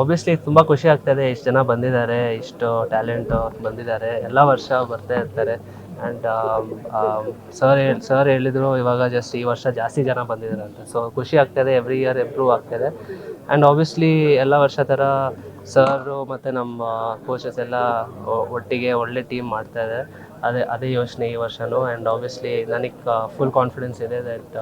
Obviously ತುಂಬ ಖುಷಿ ಆಗ್ತದೆ. ಇಷ್ಟು ಜನ ಬಂದಿದ್ದಾರೆ, ಇಷ್ಟು ಟ್ಯಾಲೆಂಟ್ ಬಂದಿದ್ದಾರೆ. ಎಲ್ಲ ವರ್ಷ ಬರ್ತಾ ಇರ್ತಾರೆ. ಆ್ಯಂಡ್ ಸರ್ ಹೇಳಿ ಸರ್ ಹೇಳಿದ್ರು, ಇವಾಗ ಜಸ್ಟ್ ಈ ವರ್ಷ ಜಾಸ್ತಿ ಜನ ಬಂದಿದ್ದಾರೆ ಅಂತ. ಸೊ ಖುಷಿ ಆಗ್ತದೆ. ಎವ್ರಿ ಇಯರ್ ಇಂಪ್ರೂವ್ ಆಗ್ತದೆ. ಆ್ಯಂಡ್ ಆಬ್ವಿಯಸ್ಲಿ ಎಲ್ಲ ವರ್ಷ ಥರ ಸರು ಮತ್ತು ನಮ್ಮ ಕೋಚಸ್ ಎಲ್ಲ ಒಟ್ಟಿಗೆ ಒಳ್ಳೆ ಟೀಮ್ ಮಾಡ್ತಾ ಇದೆ. ಅದೇ ಅದೇ ಯೋಚನೆ ಈ ವರ್ಷನೂ. ಆ್ಯಂಡ್ ಆಬ್ವಿಯಸ್ಲಿ ನನಗೆ ಫುಲ್ ಕಾನ್ಫಿಡೆನ್ಸ್ ಇದೆ ದಟ್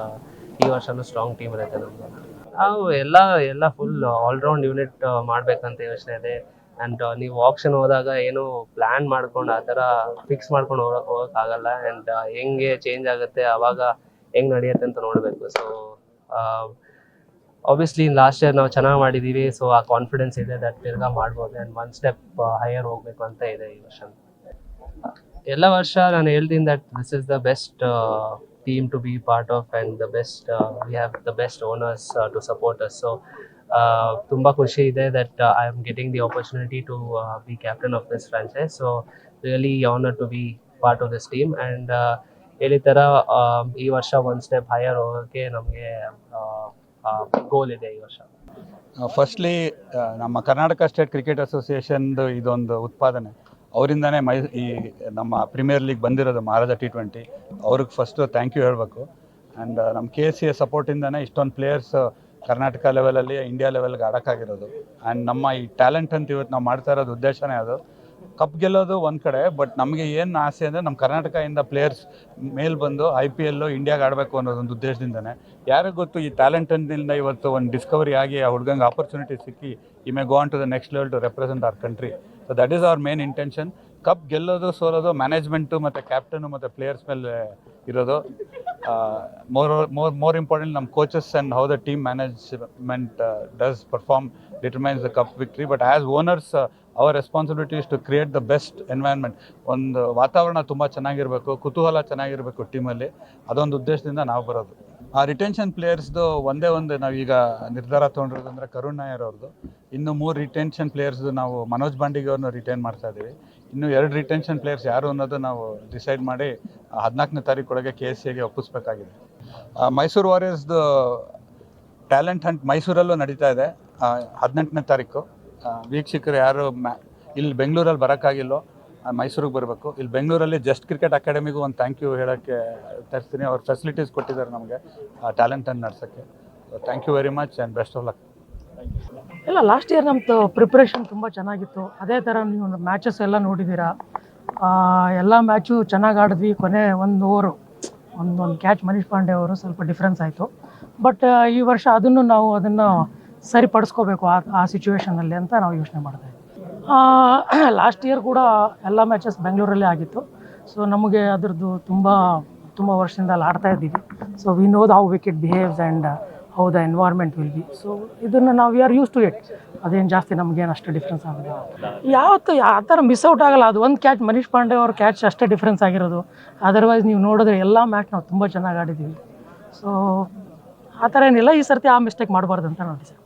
ಈ ವರ್ಷನೂ ಸ್ಟ್ರಾಂಗ್ ಟೀಮ್ ಇರುತ್ತೆ ನಮ್ಮದು ನಾವು ಎಲ್ಲ ಎಲ್ಲ ಫುಲ್ ಆಲ್ರೌಂಡ್ ಯೂನಿಟ್ ಮಾಡ್ಬೇಕಂತ ಯೋಚನೆ ಇದೆ. ಅಂಡ್ ನೀವು ಆಪ್ಷನ್ ಹೋದಾಗ ಏನು ಪ್ಲಾನ್ ಮಾಡ್ಕೊಂಡು ಆ ಥರ ಫಿಕ್ಸ್ ಮಾಡ್ಕೊಂಡು ಹೋಗಕ್ ಹೋಗೋಕ್ಕಾಗಲ್ಲ. ಆ್ಯಂಡ್ ಹೆಂಗೆ ಚೇಂಜ್ ಆಗುತ್ತೆ, ಅವಾಗ ಹೆಂಗೆ ನಡೆಯುತ್ತೆ ಅಂತ ನೋಡಬೇಕು. ಸೊ ಆಬ್ವಿಯಸ್ಲಿ ಲಾಸ್ಟ್ ಇಯರ್ ನಾವು ಚೆನ್ನಾಗಿ ಮಾಡಿದ್ದೀವಿ ಸೊ ಆ ಕಾನ್ಫಿಡೆನ್ಸ್ ಇದೆ ದಟ್ ತಿರ್ಗಾ ಮಾಡ್ಬೋದು. ಆ್ಯಂಡ್ ಒನ್ ಸ್ಟೆಪ್ ಹೈಯರ್ ಹೋಗ್ಬೇಕು ಅಂತ ಇದೆ ಈ ವರ್ಷ. ಎಲ್ಲ ವರ್ಷ ನಾನು ಹೇಳ್ತೀನಿ that this is the best team to be part of and the best we have the best owners to support us so ತುಂಬ ಖುಷಿ ಇದೆ that I am getting the opportunity to be captain of this franchise so really honour to be part of this team and ಹೇಳಿ ಥರ ಈ ವರ್ಷ ಒಂದು step higher ಹೋಗೋಕ್ಕೆ ನಮಗೆ ಗೋಲ್ ಇದೆ ಈ ವರ್ಷ. ಫಸ್ಟ್ಲಿ ನಮ್ಮ ಕರ್ನಾಟಕ ಸ್ಟೇಟ್ ಕ್ರಿಕೆಟ್ ಅಸೋಸಿಯೇಷನ್ದು ಇದೊಂದು ಉತ್ಪಾದನೆ. ಅವರಿಂದನೇ ಮೈ ಈ ನಮ್ಮ ಪ್ರೀಮಿಯರ್ ಲೀಗ್ ಬಂದಿರೋದು ಮಹಾರಾಜ ಟಿ ಟ್ವೆಂಟಿ ಅವ್ರಿಗೆ ಫಸ್ಟು ಥ್ಯಾಂಕ್ ಯು ಹೇಳಬೇಕು. ಆ್ಯಂಡ್ ನಮ್ಮ ಕೆ ಸಿ ಎ ಸಪೋರ್ಟಿಂದನೇ ಇಷ್ಟೊಂದು ಪ್ಲೇಯರ್ಸ್ ಕರ್ನಾಟಕ ಲೆವೆಲಲ್ಲಿ ಇಂಡಿಯಾ ಲೆವೆಲ್ಗೆ ಆಡೋಕ್ಕಾಗಿರೋದು. ಆ್ಯಂಡ್ ನಮ್ಮ ಈ ಟ್ಯಾಲೆಂಟ್ ಅಂತ ಇವತ್ತು ನಾವು ಮಾಡ್ತಾ ಇರೋದು ಉದ್ದೇಶನೇ ಅದು. ಕಪ್ ಗೆಲ್ಲೋದು ಒಂದು ಕಡೆ ಬಟ್ ನಮಗೆ ಏನು ಆಸೆ ಅಂದರೆ ನಮ್ಮ ಕರ್ನಾಟಕದಿಂದ ಪ್ಲೇಯರ್ಸ್ ಮೇಲ್ ಬಂದು ಐ ಪಿ ಎಲ್ಲು ಇಂಡಿಯಾಗೆ ಆಡಬೇಕು ಅನ್ನೋದೊಂದು ಉದ್ದೇಶದಿಂದನೇ. ಯಾರಿಗೂ ಗೊತ್ತು ಈ ಟ್ಯಾಲೆಂಟಿಂದ ಇವತ್ತು ಒಂದು ಡಿಸ್ಕವರಿ ಆಗಿ ಆ ಹುಡುಗಂಗೆ ಆಪರ್ಚುನಿಟಿ ಸಿಕ್ಕಿ ಈ may go on to the next level to represent our country so that is our main intention cup ಗೆಲ್ಲೋದು, ಸೋಲೋದು ಮ್ಯಾನೇಜ್ಮೆಂಟು ಮತ್ತು ಕ್ಯಾಪ್ಟನು ಮತ್ತು ಪ್ಲೇಯರ್ಸ್ ಮೇಲೆ ಇರೋದು. ಮೋರ್ ಮೋರ್ ಮೋರ್ ಇಂಪಾರ್ಟೆಂಟ್ ನಮ್ಮ coaches and how the team management does perform determines the cup victory but as owners our responsibility is to create the best environment ಒಂದು ವಾತಾವರಣ ತುಂಬ ಚೆನ್ನಾಗಿರಬೇಕು, ಕುತೂಹಲ ಚೆನ್ನಾಗಿರಬೇಕು ಟೀಮಲ್ಲಿ ಅದೊಂದು ಉದ್ದೇಶದಿಂದ ನಾವು ಬರೋದು. ಆ ರಿಟೆನ್ಷನ್ ಪ್ಲೇಯರ್ಸ್ದು ಒಂದೇ ಒಂದು ನಾವೀಗ ನಿರ್ಧಾರ ತೊಗೊಂಡಿರೋದು ಅಂದರೆ ಕರುಣ್ ನಾಯರ್ ಅವ್ರದ್ದು ಇನ್ನು ಮೂರು ರಿಟೆನ್ಷನ್ ಪ್ಲೇಯರ್ಸ್ದು ನಾವು ಮನೋಜ್ ಬಾಂಡಿಗೆ ಅವ್ರನ್ನ ರಿಟೈನ್ ಮಾಡ್ತಾ ಇದ್ದೀವಿ ಇನ್ನು ಎರಡು ರಿಟೆನ್ಷನ್ ಪ್ಲೇಯರ್ಸ್ ಯಾರು ಅನ್ನೋದು ನಾವು ಡಿಸೈಡ್ ಮಾಡಿ ಹದಿನಾಲ್ಕನೇ ತಾರೀಕು ಒಳಗೆ ಕೆ ಎಸ್ ಸಿಗೆ ಒಪ್ಪಿಸ್ಬೇಕಾಗಿದೆ. ಮೈಸೂರು ವಾರಿಯರ್ಸ್ದು ಟ್ಯಾಲೆಂಟ್ ಹಂಟ್ ಮೈಸೂರಲ್ಲೂ ನಡೀತಾ ಇದೆ. ಹದಿನೆಂಟನೇ ತಾರೀಕು ವೀಕ್ಷಕರು ಯಾರು ಮ್ಯಾ ಇಲ್ಲಿ ಬೆಂಗಳೂರಲ್ಲಿ ಬರೋಕ್ಕಾಗಿಲ್ಲೋ ಮೈಸೂರಿಗೆ ಬರಬೇಕು. ಇಲ್ಲಿ ಬೆಂಗಳೂರಲ್ಲಿ ಜಸ್ಟ್ ಕ್ರಿಕೆಟ್ ಅಕಾಡೆಮಿಗೂ ಒಂದು ಥ್ಯಾಂಕ್ ಯು ಹೇಳೋಕ್ಕೆ ತರಿಸ್ತೀನಿ. ಅವ್ರ ಫೆಸಿಲಿಟೀಸ್ ಕೊಟ್ಟಿದ್ದಾರೆ ನಮಗೆ, ಆ ಟ್ಯಾಲೆಂಟನ್ನು ನಡ್ಸೋಕ್ಕೆ. Thank you very much and best of luck ಇಲ್ಲ ಲಾಸ್ಟ್ ಇಯರ್ ನಮ್ಮದು ಪ್ರಿಪ್ರೇಷನ್ ತುಂಬ ಚೆನ್ನಾಗಿತ್ತು. ಅದೇ ಥರ ನೀವು ಮ್ಯಾಚಸ್ ಎಲ್ಲ ನೋಡಿದ್ದೀರಾ? ಎಲ್ಲ ಮ್ಯಾಚು ಚೆನ್ನಾಗಿ ಆಡಿದ್ವಿ ಕೊನೆ ಒಂದು ಓವರು ಒಂದು ಒಂದು ಕ್ಯಾಚ್ ಮನೀಶ್ ಪಾಂಡೆ ಅವರು ಸ್ವಲ್ಪ ಡಿಫ್ರೆನ್ಸ್ ಆಯಿತು. ಬಟ್ ಈ ವರ್ಷ ಅದನ್ನು ನಾವು ಅದನ್ನು ಸರಿಪಡಿಸ್ಕೋಬೇಕು ಆ ಆ ಸಿಚುವೇಶನಲ್ಲಿ ಅಂತ ನಾವು ಯೋಚನೆ ಮಾಡ್ತಾ ಇದ್ದೀವಿ. ಲಾಸ್ಟ್ ಇಯರ್ ಕೂಡ ಎಲ್ಲ ಮ್ಯಾಚಸ್ ಬೆಂಗಳೂರಲ್ಲೇ ಆಗಿತ್ತು. ಸೊ ನಮಗೆ ಅದರದ್ದು ತುಂಬ ತುಂಬ ವರ್ಷದಿಂದ ಅಲ್ಲಿ ಆಡ್ತಾ ಇದ್ದೀವಿ. So we know the how wicket behaves and how the environment will be so ಇದನ್ನು ನಾವು we are use to it ಅದೇನು ಜಾಸ್ತಿ ನಮಗೇನು ಅಷ್ಟು ಡಿಫ್ರೆನ್ಸ್ ಆಗೋದಿಲ್ಲ. ಯಾವತ್ತು ಆ ಥರ ಮಿಸ್ ಔಟ್ ಆಗಲ್ಲ. ಅದು ಒಂದು ಕ್ಯಾಚ್ ಮನೀಶ್ ಪಾಂಡೆ ಅವ್ರ ಕ್ಯಾಚ್ ಅಷ್ಟೇ ಡಿಫ್ರೆನ್ಸ್ ಆಗಿರೋದು. ಅದರ್ವೈಸ್ ನೀವು ನೋಡಿದ್ರೆ ಎಲ್ಲ ಮ್ಯಾಚ್ ನಾವು ತುಂಬ ಚೆನ್ನಾಗಿ ಆಡಿದ್ದೀವಿ. ಸೊ ಆ ಥರ ಏನಿಲ್ಲ. ಈ ಸರ್ತಿ ಆ ಮಿಸ್ಟೇಕ್ ಮಾಡಬಾರ್ದು ಅಂತ ನೋಡಿ ಡಿಸೈಡ್